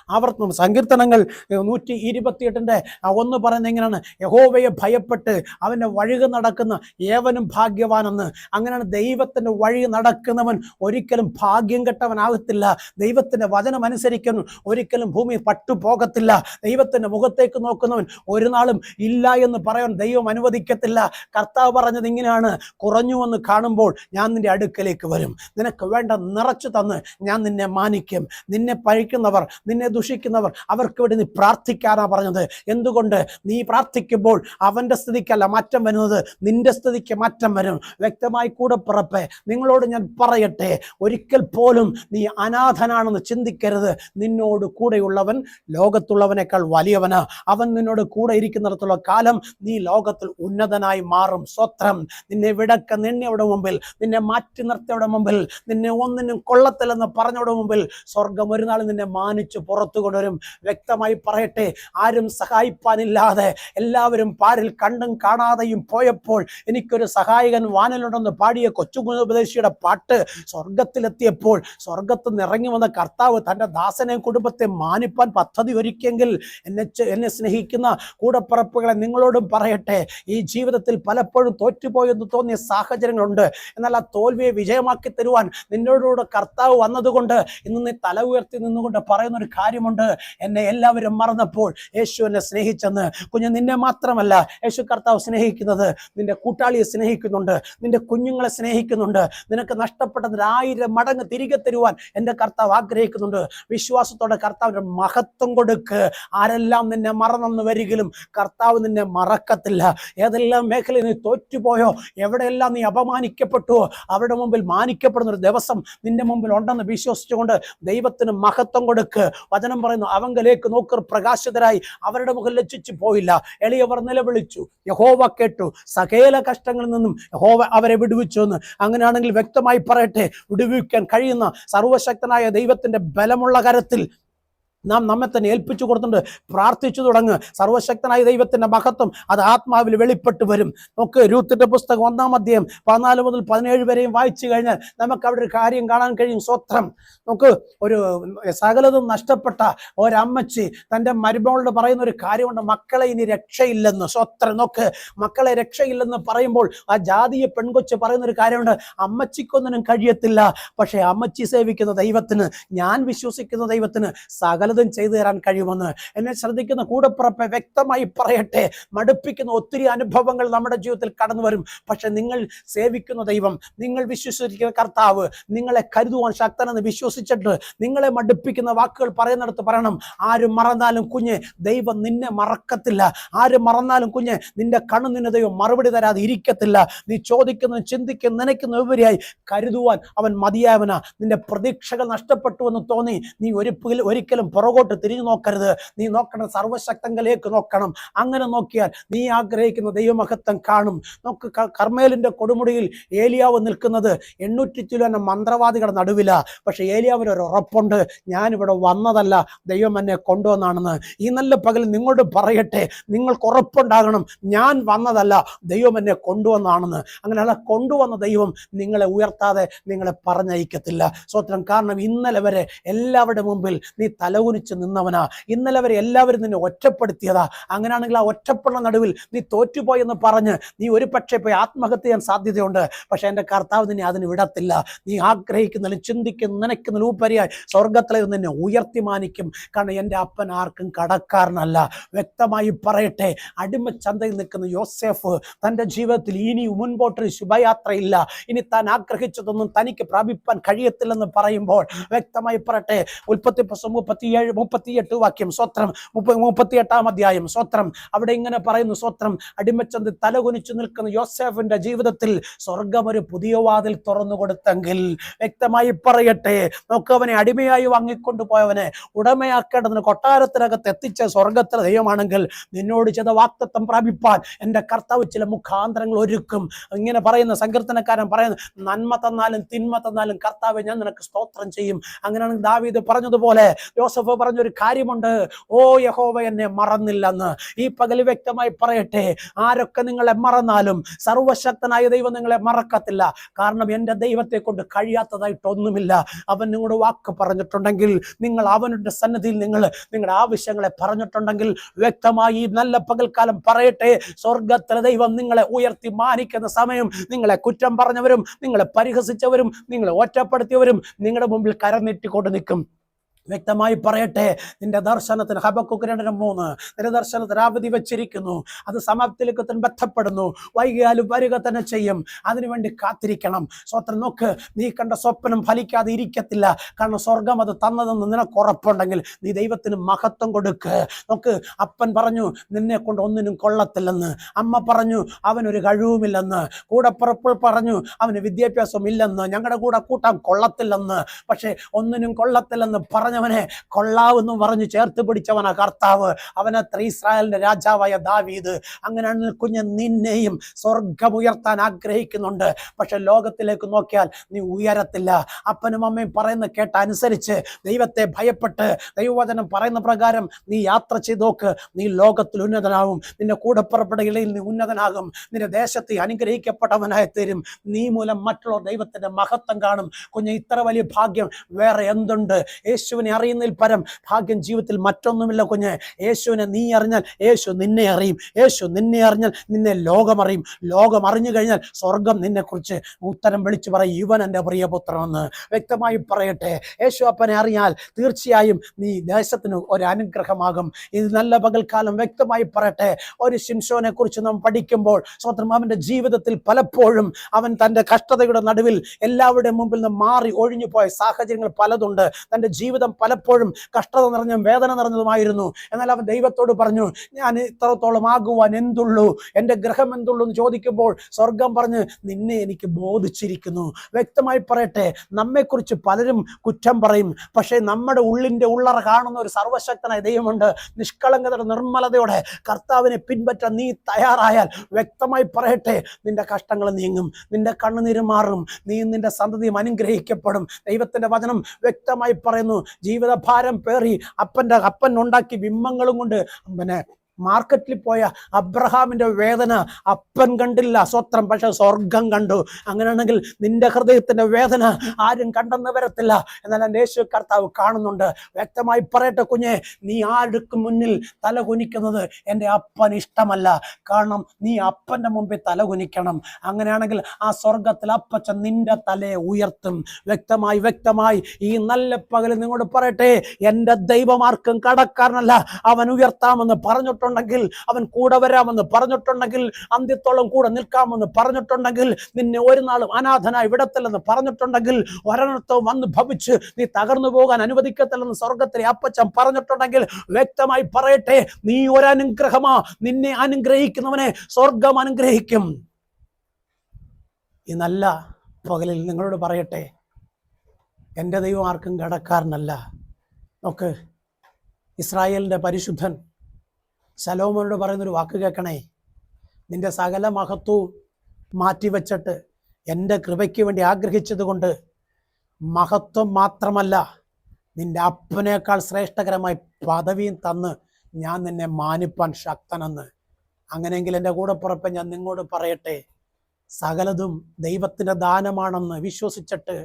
ആവർത്തനം സങ്കീർത്തനങ്ങൾ നൂറ്റി ഇരുപത്തിയെട്ടിന്റെ ഒന്ന് പറയുന്നത് എങ്ങനെയാണ്? യഹോവയെ ഭയപ്പെട്ട് അവന്റെ വഴി നടക്കുന്ന ഏവനും ഭാഗ്യവാനെന്ന്. അങ്ങനെയാണ് ദൈവത്തിന്റെ വഴി നടക്കുന്നവൻ ഒരിക്കലും ഭാഗ്യം കെട്ടവനാകത്തില്ല. ദൈവത്തിന്റെ വചനം അനുസരിക്കുന്നു ഒരിക്കലും ഭൂമി പട്ടുപോകത്തില്ല. ദൈവത്തിന്റെ മുഖത്തേക്ക് നോക്കുന്നവൻ ഒരു നാളും ഇല്ല എന്ന് പറയാൻ ദൈവം അനുവദിക്കത്തില്ല. കർത്താവ് പറഞ്ഞത് ഇങ്ങനെയാണ് കുറഞ്ഞു എന്ന് കാണുമ്പോൾ ഞാൻ നിന്റെ അടുക്കലേക്ക് വരും. നിനക്ക് വേണ്ട നിറച്ചു തന്ന് ഞാൻ നിന്നെ മാനിക്കും. നിന്നെ പഴിക്കുന്നവർ നിന്നെ ദുഷിക്കുന്നവർ അവർക്ക് വേണ്ടി നീ പ്രാർത്ഥിക്കാനാ പറഞ്ഞത്. എന്തുകൊണ്ട്? നീ പ്രാർത്ഥിക്കുമ്പോൾ അവന്റെ സ്ഥിതിക്കല്ല മാറ്റം വരുന്നത്. നിന്റെ സ്ഥിതിക്ക് മാറ്റം വരും. വ്യക്തമായി കൂടെ പിറപ്പെ. നിങ്ങളോട് ഞാൻ പറയട്ടെ ഒരിക്കൽ പോലും നീ അനാഥനാണെന്ന് ചിന്തിക്കരുത്. നിന്നോട് കൂടെയുള്ളവൻ ലോകത്തുള്ളവനേക്കാൾ വലിയവന്. അവൻ നിന്നോട് കൂടെ ഇരിക്കുന്നിടത്തുള്ള കാലം നീ ലോകത്തിൽ ഉന്നതനായി മാറും. സ്വത്രം. നിന്നെ വിടക്ക നിന്നയുടെ മുമ്പിൽ. നിന്നെ മാറ്റി നിർത്തിയവിടെ മുമ്പിൽ. നിന്നെ ഒന്നിനും കൊള്ളത്തില്ലെന്ന് പറഞ്ഞവിടെ മുമ്പിൽ. സ്വർഗം ഒരു നാൾ നിന്നെ മാനിച്ച് പുറത്തു കൊണ്ടുവരും. വ്യക്തമായി പറയട്ടെ ആരും സഹായിപ്പാനില്ലാതെ എല്ലാവരും പാരിൽ കണ്ടും കാണാതെയും പോയപ്പോൾ എനിക്കൊരു സഹായകൻ വാനലുണ്ടെന്ന് പാടിയ കൊച്ചുകുപദേശിയുടെ പാട്ട് സ്വർഗത്തിലെത്തിയപ്പോൾ സ്വർഗത്ത് നിറങ്ങി വന്ന കർത്താവ് തന്റെ ദാസനെയും കുടുംബത്തെ മാനിപ്പാൻ പദ്ധതി ഒരുക്കിയെങ്കിൽ എന്നെ എന്നെ സ്നേഹിക്കുന്ന കൂടപ്പറപ്പുകളെ നിങ്ങളോടും പറയട്ടെ. ഈ ജീവിതത്തിൽ പലപ്പോഴും തോറ്റുപോയെന്ന് തോന്നിയ സാഹചര്യങ്ങളുണ്ട്. എന്നാൽ ആ തോൽവിയെ വിജയമാക്കി തരുവാൻ നിന്നോടുകൂടെ കർത്താവ് വന്നതുകൊണ്ട് ഇന്ന് നീ തല ഉയർത്തി നിന്നുകൊണ്ട് പറയുന്ന ഒരു കാര്യമുണ്ട്. എന്നെ എല്ലാവരും മറന്നപ്പോൾ യേശു എന്നെ സ്നേഹിച്ചെന്ന്. കുഞ്ഞ് നിന്നെ മാത്രമല്ല യേശു കർത്താവ് സ്നേഹിക്കുന്നത്. നിന്റെ കൂട്ടാളിയെ സ്നേഹിക്കുന്നുണ്ട്. നിന്റെ കുഞ്ഞുങ്ങളെ സ്നേഹിക്കുന്നുണ്ട്. നിനക്ക് നഷ്ടപ്പെട്ടതിന് ആയിരം മടങ്ങ് തിരികെ തരുവാൻ എന്റെ കർത്താവ് ആഗ്രഹിക്കുന്നുണ്ട്. വിശ്വാസത്തോടെ കർത്താവിന്റെ മഹത്വം കൊടുക്ക്. ആരെല്ലാം നിന്നെ മറന്നെന്ന് വരികിലും കർത്താവ് നിന്നെ മറക്കത്തില്ല. ഏതെല്ലാം മേഖലയിൽ നീ തോറ്റുപോയോ? എവിടെയെല്ലാം നീ അപമാനിക്കപ്പെട്ടുവോ? അവരുടെ മുമ്പിൽ മാനിക്കപ്പെടുന്ന ഒരു ദിവസം നിന്റെ മുമ്പിൽ ഉണ്ടെന്ന് വിശ്വസിച്ചുകൊണ്ട് ദൈവത്തിന് മഹത്വം കൊടുക്ക്. വചനം പറയുന്നു അവങ്കലേക്ക് നോക്കർ പ്രകാശിതരായി അവരുടെ മുഖം ലക്ഷിച്ചു പോയില്ല. എളിയവർ നിലവിളിച്ചു. യഹോവ കേട്ടു. സകേല കഷ്ടങ്ങളിൽ നിന്നും യഹോവ അവരെ വിടുവിച്ചു എന്ന്. അങ്ങനെയാണെങ്കിൽ വ്യക്തമായി പറയട്ടെ വിടുവിക്കാൻ കഴിയുന്ന സർവശക്തനായ ദൈവത്തിന്റെ ബലമുള്ള കരത്തിൽ നാം നമ്മെ തന്നെ ഏൽപ്പിച്ചു കൊടുത്തിട്ടുണ്ട്. പ്രാർത്ഥിച്ചു തുടങ്ങ്. സർവശക്തനായ ദൈവത്തിന്റെ മഹത്വം അത് ആത്മാവിൽ വെളിപ്പെട്ട് വരും. നമുക്ക് രൂത്തിന്റെ പുസ്തകം ഒന്നാം അധ്യായം പതിനാല് മുതൽ പതിനേഴ് വരെയും വായിച്ചു കഴിഞ്ഞാൽ നമുക്ക് അവിടെ ഒരു കാര്യം കാണാൻ കഴിയും. സ്വത്രം. നമുക്ക് ഒരു സകലതും നഷ്ടപ്പെട്ട ഒരമ്മച്ചി തന്റെ മരുമകളോട് പറയുന്ന ഒരു കാര്യമുണ്ട്. മക്കളെ ഇനി രക്ഷയില്ലെന്ന്. സ്വത്രം. നോക്ക് മക്കളെ രക്ഷയില്ലെന്ന് പറയുമ്പോൾ ആ ജാതീയ പെൺകൊച്ച് പറയുന്ന ഒരു കാര്യമുണ്ട്. അമ്മച്ചിക്കൊന്നിനും കഴിയത്തില്ല. പക്ഷേ അമ്മച്ചി സേവിക്കുന്ന ദൈവത്തിന് ഞാൻ വിശ്വസിക്കുന്ന ദൈവത്തിന് സകലതും ചെയ്തു തരാൻ കഴിയുമെന്ന്. എന്നെ ശ്രദ്ധിക്കുന്ന കൂടപ്പുറപ്പ് വ്യക്തമായി പറയട്ടെ. മടുപ്പിക്കുന്ന ഒത്തിരി അനുഭവങ്ങൾ നമ്മുടെ ജീവിതത്തിൽ കടന്നു വരും. പക്ഷെ നിങ്ങൾ സേവിക്കുന്ന ദൈവം നിങ്ങൾ വിശ്വസിക്കുന്ന കർത്താവ് നിങ്ങളെ കരുതുവാൻ ശക്തനെന്ന് വിശ്വസിച്ചിട്ട് നിങ്ങളെ മടുപ്പിക്കുന്ന വാക്കുകൾ പറയുന്നിടത്ത് പറയണം ആരും മറന്നാലും കുഞ്ഞ് ദൈവം നിന്നെ മറക്കത്തില്ല. ആരും മറന്നാലും കുഞ്ഞ് നിന്റെ കണ്ണു നിന്നെ ദൈവം മറുപടി തരാതെ ഇരിക്കത്തില്ല. നീ ചോദിക്കുന്ന ചിന്തിക്കുന്ന നനയ്ക്കുന്ന ഉപരിയായി കരുതുവാൻ അവൻ മതിയായവനാ. നിന്റെ പ്രതീക്ഷകൾ നഷ്ടപ്പെട്ടു എന്ന് തോന്നി. നീ ഒരു ഒരിക്കലും പുറകോട്ട് തിരിഞ്ഞു നോക്കരുത്. നീ നോക്കണം സർവശക്തങ്ങളിലേക്ക് നോക്കണം. അങ്ങനെ നോക്കിയാൽ നീ ആഗ്രഹിക്കുന്ന ദൈവമഹത്വം കാണും. നോക്ക് കർമ്മേലിന്റെ കൊടുമുടിയിൽ ഏലിയാവ് നിൽക്കുന്നത് എണ്ണൂറ്റി ചില മന്ത്രവാദികളുടെ നടുവില. പക്ഷേ ഏലിയാവിന് ഒരു ഉറപ്പുണ്ട്. ഞാനിവിടെ വന്നതല്ല. ദൈവം എന്നെ കൊണ്ടുവന്നാണെന്ന്. ഈ നല്ല പകൽ നിങ്ങളോട് പറയട്ടെ. നിങ്ങൾക്ക് ഉറപ്പുണ്ടാകണം. ഞാൻ വന്നതല്ല. ദൈവം എന്നെ കൊണ്ടുവന്നാണെന്ന്. അങ്ങനെയുള്ള കൊണ്ടുവന്ന ദൈവം നിങ്ങളെ ഉയർത്താതെ നിങ്ങളെ പറഞ്ഞയക്കത്തില്ല. സ്വത്രം കാരണം ഇന്നലെ വരെ എല്ലാവരുടെ മുമ്പിൽ നീ തലകുനിച്ച് നിന്നവനാ. ഇന്നലെ വരെ എല്ലാവരും നിന്നെ ഒറ്റപ്പെടുത്തിയതാ. അങ്ങനെയാണെങ്കിൽ ആ ഒറ്റപ്പെടുന്ന നടുവിൽ നീ തോറ്റുപോയെന്ന് പറഞ്ഞ് നീ ഒരു പക്ഷേ പോയി ആത്മഹത്യ ചെയ്യാൻ സാധ്യതയുണ്ട്. പക്ഷേ എന്റെ കർത്താവ് നിന്നെ അതിന് വിടത്തില്ല. നീ ആഗ്രഹിക്കുന്നതിലും ചിന്തിക്കുന്ന നനയ്ക്കുന്നതിലും ഉപരിയായി സ്വർഗത്തിലെ നിന്നെ ഉയർത്തി മാനിക്കും. കാരണം എന്റെ അപ്പൻ ആർക്കും കടക്കാരനല്ല. വ്യക്തമായി പറയട്ടെ അടിമച്ചന്തയിൽ നിൽക്കുന്ന യോസെഫ് തന്റെ ജീവിതത്തിൽ ഇനി മുൻപോട്ടൊരു ശുഭയാത്രയില്ല. ഇനി താൻ ആഗ്രഹിച്ചതൊന്നും തനിക്ക് പ്രാപിപ്പാൻ കഴിയത്തില്ലെന്ന് പറയുമ്പോൾ വ്യക്തമായി പറയട്ടെ ഉൽപ്പത്തി പുസ്തകം മുപ്പത്തിയേഴ് മുപ്പത്തിയെട്ട് വാക്യം സ്വത്രം. മുപ്പ മുപ്പത്തിയെട്ടാം അധ്യായം സ്വത്രം. അവിടെ ഇങ്ങനെ പറയുന്നു സ്വത്രം. അടിമച്ചന്ത് തലകുനിച്ചു നിൽക്കുന്ന യോസെഫിന്റെ ജീവിതത്തിൽ സ്വർഗം ഒരു പുതിയ വാതിൽ തുറന്നു കൊടുത്തെങ്കിൽ വ്യക്തമായി പറയട്ടെ. നോക്കവനെ അടിമയായി വാങ്ങിക്കൊണ്ടു പോയവനെ ഉടമയാക്കേണ്ടതിന് കൊട്ടാരത്തിനകത്ത് എത്തിച്ച സ്വർഗത്തിലെ ദൈവമാണെങ്കിൽ നിന്നോട് ചെയ്ത വാക്തത്വം പ്രാപിപ്പാൻ എന്റെ കർത്താവ് ചില മുഖാന്തരങ്ങൾ ഒരുക്കും. ഇങ്ങനെ പറയുന്ന സങ്കീർത്തനക്കാരൻ പറയുന്നു നന്മ തന്നാലും തിന്മ തന്നാലും കർത്താവ് ഞാൻ നിനക്ക് സ്തോത്രം ചെയ്യും. അങ്ങനെയാണെങ്കിൽ ദാവീദ് പറഞ്ഞതുപോലെ യോസഫ് പറഞ്ഞൊരു കാര്യമുണ്ട്. ഓ യഹോവ എന്നെ മറന്നില്ലെന്ന്. ഈ പകൽ വ്യക്തമായി പറയട്ടെ. ആരൊക്കെ നിങ്ങളെ മറന്നാലും സർവശക്തനായ ദൈവം നിങ്ങളെ മറക്കത്തില്ല. കാരണം എന്റെ ദൈവത്തെ കൊണ്ട് കഴിയാത്തതായിട്ടൊന്നുമില്ല. അവൻ നിങ്ങളുടെ വാക്ക് പറഞ്ഞിട്ടുണ്ടെങ്കിൽ നിങ്ങൾ അവനുടെ സന്നദ്ധിയിൽ നിങ്ങൾ നിങ്ങളുടെ ആവശ്യങ്ങളെ പറഞ്ഞിട്ടുണ്ടെങ്കിൽ വ്യക്തമായി നല്ല പകൽക്കാലം പറയട്ടെ. സ്വർഗത്തിലെ ദൈവം നിങ്ങളെ ഉയർത്തി മാനിക്കുന്ന സമയം നിങ്ങളെ കുറ്റം പറഞ്ഞവരും നിങ്ങളെ പരിഹസിച്ചവരും നിങ്ങളെ ഒറ്റപ്പെടുത്തിയവരും നിങ്ങളുടെ മുമ്പിൽ കരം നീട്ടിക്കൊണ്ട് നിൽക്കും. വ്യക്തമായി പറയട്ടെ നിന്റെ ദർശനത്തിന് ഹബക്കുക്ക് രണ്ടിന് മൂന്ന് നിന്റെ ദർശനത്തിന് അവധി വെച്ചിരിക്കുന്നു. അത് സമാപ്തിയിലേക്ക് തന്നെ ബന്ധപ്പെടുന്നു. വൈകിയാലും വരിക തന്നെ ചെയ്യും. അതിനുവേണ്ടി കാത്തിരിക്കണം. സ്വത്രം നോക്ക് നീ കണ്ട സ്വപ്നം ഫലിക്കാതെ ഇരിക്കത്തില്ല. കാരണം സ്വർഗം അത് തന്നതെന്ന് നിനക്ക് ഉറപ്പുണ്ടെങ്കിൽ നീ ദൈവത്തിന് മഹത്വം കൊടുക്ക്. നോക്ക് അപ്പൻ പറഞ്ഞു നിന്നെ കൊണ്ട് ഒന്നിനും കൊള്ളത്തില്ലെന്ന്. അമ്മ പറഞ്ഞു അവനൊരു കഴിവുമില്ലെന്ന്. കൂടപ്പുറപ്പോൾ പറഞ്ഞു അവന് വിദ്യാഭ്യാസം ഇല്ലെന്ന് ഞങ്ങളുടെ കൂടെ കൂട്ടാൻ കൊള്ളത്തില്ലെന്ന്. പക്ഷേ ഒന്നിനും കൊള്ളത്തില്ലെന്ന് പറഞ്ഞവനെ കൊള്ളാവെന്നും പറഞ്ഞ് ചേർത്ത് പിടിച്ചവനാ കർത്താവ്. അവനത്ര ഇസ്രായേലിന്റെ രാജാവായ ദാവീദ്. അങ്ങനെയാണ് കുഞ്ഞ് നിന്നെയും സ്വർഗം ഉയർത്താൻ ആഗ്രഹിക്കുന്നുണ്ട്. പക്ഷെ ലോകത്തിലേക്ക് നോക്കിയാൽ നീ ഉയരത്തില്ല. അപ്പനും അമ്മയും പറയുന്ന കേട്ട അനുസരിച്ച് ദൈവത്തെ ഭയപ്പെട്ട് ദൈവവചനം പറയുന്ന പ്രകാരം നീ യാത്ര ചെയ്ത് നോക്ക്. നീ ലോകത്തിൽ ഉന്നതനാകും നിന്റെ കൂടപ്പുറപ്പെടുകയിൽ നീ ഉന്നതനാകും. നിന്റെ ദേശത്തെ അനുഗ്രഹിക്കപ്പെട്ടവനായി തീരും. നീ മൂലം മറ്റുള്ളവർ ദൈവത്തിന്റെ മഹത്വം കാണും. കുഞ്ഞ് ഇത്ര വലിയ ഭാഗ്യം വേറെ എന്തുണ്ട്? യേശുവിനെ അറിയുന്നതിൽ പരം ഭാഗ്യം ജീവിതത്തിൽ മറ്റൊന്നുമില്ല കുഞ്ഞ്. യേശുവിനെ നീ അറിഞ്ഞാൽ യേശു നിന്നെ അറിയും. യേശു നിന്നെ അറിഞ്ഞാൽ നിന്നെ ലോകം അറിയും. ലോകം അറിഞ്ഞു കഴിഞ്ഞാൽ സ്വർഗം നിന്നെക്കുറിച്ച് ഉത്തരം വിളിച്ചു പറയും. ഇവൻ എന്റെ പ്രിയപുത്രനെന്ന് വ്യക്തമായി പറയട്ടെ. യേശു അപ്പനെ അറിഞ്ഞാൽ തീർച്ചയായും നീ ദേശത്തിന് ഒരു അനുഗ്രഹമാകും ഇത് നല്ല പകൽക്കാലം വ്യക്തമായി പറയട്ടെ. ഒരു ശിംഷോനെ കുറിച്ച് നാം പഠിക്കുമ്പോൾ സ്വന്തം അവന്റെ ജീവിതത്തിൽ പലപ്പോഴും അവൻ തന്റെ കഷ്ടതയുടെ നടുവിൽ എല്ലാവരുടെയും മുമ്പിൽ നിന്ന് മാറി ഒഴിഞ്ഞു പോയ സാഹചര്യങ്ങൾ പലതുണ്ട്. തന്റെ ജീവിതം പലപ്പോഴും കഷ്ടത നിറഞ്ഞും വേദന നിറഞ്ഞതുമായിരുന്നു. എന്നാൽ അവൻ ദൈവത്തോട് പറഞ്ഞു ഞാൻ ഇത്രത്തോളം ആകുവാൻ എന്തുള്ളൂ? എന്റെ ഗ്രഹം എന്തുള്ളൂ? എന്ന് ചോദിക്കുമ്പോൾ സ്വർഗം പറഞ്ഞ് നിന്നെ എനിക്ക് ബോധിച്ചിരിക്കുന്നു. വ്യക്തമായി പറയട്ടെ നമ്മെക്കുറിച്ച് പലരും കുറ്റം പറയും. പക്ഷേ നമ്മുടെ ഉള്ളിന്റെ ഉള്ളറ കാണുന്ന ഒരു സർവശക്തനായ ദൈവമുണ്ട്. നിഷ്കളങ്കതയുടെ നിർമ്മലതയോടെ കർത്താവിനെ പിൻപറ്റാൻ നീ തയ്യാറായാൽ വ്യക്തമായി പറയട്ടെ നിന്റെ കഷ്ടങ്ങൾ നീങ്ങും. നിന്റെ കണ്ണുനീര് മാറും. നീ നിന്റെ സന്തതിയും അനുഗ്രഹിക്കപ്പെടും. ദൈവത്തിന്റെ വചനം വ്യക്തമായി പറയുന്നു ജീവിതഭാരം പേറി അപ്പന്റെ അപ്പൻ ഉണ്ടാക്കി ബിംബങ്ങളും കൊണ്ട് പിന്നെ മാർക്കറ്റിൽ പോയ അബ്രഹാമിന്റെ വേദന അപ്പൻ കണ്ടില്ല. സ്വത്രം പക്ഷെ സ്വർഗം കണ്ടു. അങ്ങനെയാണെങ്കിൽ നിന്റെ ഹൃദയത്തിന്റെ വേദന ആരും കണ്ടെന്ന് വരത്തില്ല. എന്നാൽ എന്റെ യേശു കർത്താവ് കാണുന്നുണ്ട്. വ്യക്തമായി പറയട്ടെ കുഞ്ഞെ നീ ആർക്ക് മുന്നിൽ തല കുനിക്കുന്നത് എന്റെ അപ്പൻ ഇഷ്ടമല്ല. കാരണം നീ അപ്പന്റെ മുമ്പിൽ തല കുനിക്കണം അങ്ങനെയാണെങ്കിൽ ആ സ്വർഗത്തിൽ അപ്പച്ച നിന്റെ തലയെ ഉയർത്തും. വ്യക്തമായി വ്യക്തമായി ഈ നല്ല പകൽ നിങ്ങളോട് പറയട്ടെ എന്റെ ദൈവമാർക്കും കടക്കാരനല്ല. അവൻ ഉയർത്താമെന്ന് പറഞ്ഞിട്ടുണ്ടെങ്കിൽ അവൻ കൂടെ വരാമെന്ന് പറഞ്ഞിട്ടുണ്ടെങ്കിൽ അന്ത്യത്തോളം കൂടെ നിൽക്കാമെന്ന് പറഞ്ഞിട്ടുണ്ടെങ്കിൽ നിന്നെ ഒരു നാളും അനാഥനായി വിടത്തില്ലെന്ന് പറഞ്ഞിട്ടുണ്ടെങ്കിൽ ഒരെണ്ണത്വം വന്ന് ഭവിച്ച് നീ തകർന്നു പോകാൻ അനുവദിക്കത്തില്ലെന്ന് സ്വർഗത്തിലെ അപ്പച്ചൻ പറഞ്ഞിട്ടുണ്ടെങ്കിൽ വ്യക്തമായി പറയട്ടെ നീ ഒരനുഗ്രഹമാ. നിന്നെ അനുഗ്രഹിക്കുന്നവനെ സ്വർഗം അനുഗ്രഹിക്കും. ഈ നല്ല പകലിൽ നിങ്ങളോട് പറയട്ടെ എന്റെ ദൈവം ആർക്കും കടക്കാരനല്ല നോക്ക് ഇസ്രായേലിന്റെ പരിശുദ്ധൻ ശലോമോനോട് പറയുന്നൊരു വാക്ക് കേൾക്കണേ. നിന്റെ സകല മഹത്വവും മാറ്റിവെച്ചിട്ട് എന്റെ കൃപയ്ക്ക് വേണ്ടി ആഗ്രഹിച്ചത് കൊണ്ട് മഹത്വം മാത്രമല്ല നിന്റെ അപ്പനേക്കാൾ ശ്രേഷ്ഠകരമായി പദവിയും തന്ന് ഞാൻ നിന്നെ മാനിപ്പാൻ ശക്തനെന്ന്. അങ്ങനെയെങ്കിൽ എന്റെ കൂടെ പുറപ്പെ ഞാൻ നിങ്ങളോട് പറയട്ടെ. സകലതും ദൈവത്തിന്റെ ദാനമാണെന്ന് വിശ്വസിച്ചിട്ട്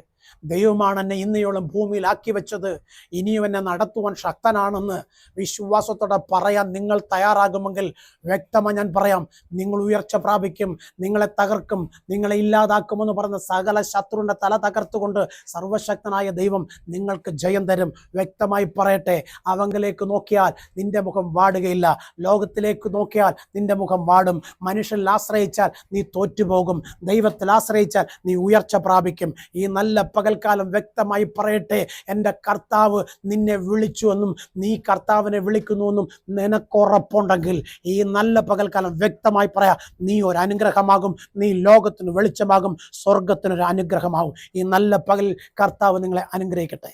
ദൈവമാണ് എന്നെ ഇന്നയോളം ഭൂമിയിലാക്കി വെച്ചത്. ഇനിയും എന്നെ നടത്തുവാൻ ശക്തനാണെന്ന് വിശ്വാസത്തോടെ പറയാൻ നിങ്ങൾ തയ്യാറാകുമെങ്കിൽ വ്യക്തമായി ഞാൻ പറയാം നിങ്ങൾ ഉയർച്ച പ്രാപിക്കും നിങ്ങളെ തകർക്കും നിങ്ങളെ ഇല്ലാതാക്കുമെന്ന് പറഞ്ഞ സകല ശത്രുവിന്റെ തല തകർത്തുകൊണ്ട് സർവശക്തനായ ദൈവം നിങ്ങൾക്ക് ജയം തരും. വ്യക്തമായി പറയട്ടെ അവങ്കിലേക്ക് നോക്കിയാൽ നിന്റെ മുഖം വാടുകയില്ല. ലോകത്തിലേക്ക് നോക്കിയാൽ നിന്റെ മുഖം വാടും. മനുഷ്യനിൽ ആശ്രയിച്ചാൽ നീ തോറ്റുപോകും. ദൈവത്തിൽ ആശ്രയിച്ചാൽ നീ ഉയർച്ച പ്രാപിക്കും. ഈ നല്ല പകൽക്കാലം വ്യക്തമായി പറയട്ടെ എന്റെ കർത്താവ് നിന്നെ വിളിച്ചു എന്നും നീ കർത്താവിനെ വിളിക്കുന്നുവെന്നും നിനക്കുറപ്പുണ്ടെങ്കിൽ ഈ നല്ല പകൽക്കാലം വ്യക്തമായി പറയാ നീ ഒരു അനുഗ്രഹമാകും നീ ലോകത്തിന് വെളിച്ചമാകും സ്വർഗത്തിനൊരു അനുഗ്രഹമാകും ഈ നല്ല പകൽ കർത്താവ് നിങ്ങളെ അനുഗ്രഹിക്കട്ടെ.